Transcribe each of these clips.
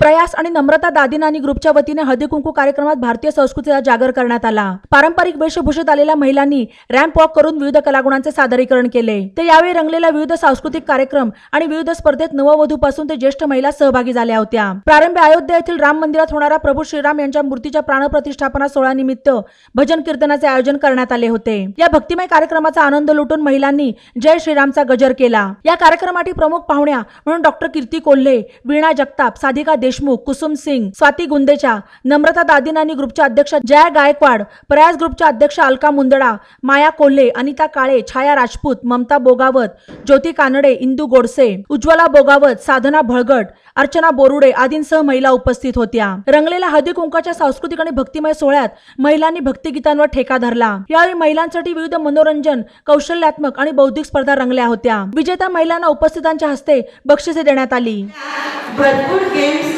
प्रयास आणि नम्रता दादीनानी ग्रुपच्या वतीने हळदी कुंकू कार्यक्रमात भारतीय संस्कृतीचा जागर करण्यात आला. पारंपरिक वेशभूषेत आलेल्या महिलांनी रॅम्प वॉक करून विविध कलागुणांचे सादरीकरण केले. ते यावेळी रंगलेल्या विविध सांस्कृतिक कार्यक्रम आणि विविध स्पर्धेत नववधूपासून ते ज्येष्ठ महिला सहभागी झाल्या होत्या. प्रारंभी अयोध्या येथील राम मंदिरात होणारा प्रभू श्रीराम यांच्या मूर्तीच्या प्राणप्रतिष्ठापना सोहळ्यानिमित्त भजन कीर्तनाचे आयोजन करण्यात आले होते. या भक्तिमय कार्यक्रमाचा आनंद लुटून महिलांनी जय श्रीरामचा गजर केला. या कार्यक्रमासाठी प्रमुख पाहुण्या म्हणून डॉक्टर कीर्ती कोल्हे वीणा जगताप साधिका देव देशमुख कुसुम सिंग स्वाती गुंदेचा नम्रता दादीनानी ग्रुपच्या अध्यक्ष जया गायकवाड प्रयास ग्रुपच्या अध्यक्ष अलका मुंदडा माया कोल्हे अनिता काळे छाया राजपूत ममता बोगावत ज्योती कानडे इंदू गोडसे उज्ज्वला बोगावत साधना भळगट अर्चना बोरुडे आदींसह महिला उपस्थित होत्या. रंगलेल्या हळदी कुंकाच्या सांस्कृतिक आणि भक्तिमय सोहळ्यात महिलांनी भक्तिगीतांवर ठेका धरला. यावेळी महिलांसाठी विविध मनोरंजन कौशल्यात्मक आणि बौद्धिक स्पर्धा रंगल्या होत्या. विजेत्या महिलांना उपस्थितांच्या हस्ते बक्षिसे देण्यात आली. भरपूर गेम्स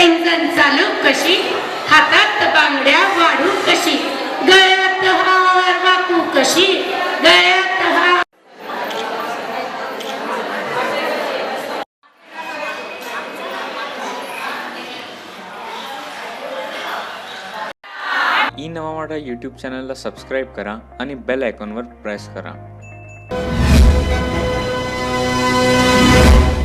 पैंजण चालू कशी? हातात बांगड्या वाढू कशी? गळ्यात हार वाकू कशी? गळ्यात हार ई नवा यूट्यूब चॅनलला सबस्क्राईब करा आणि बेल आयकॉनवर प्रेस करा.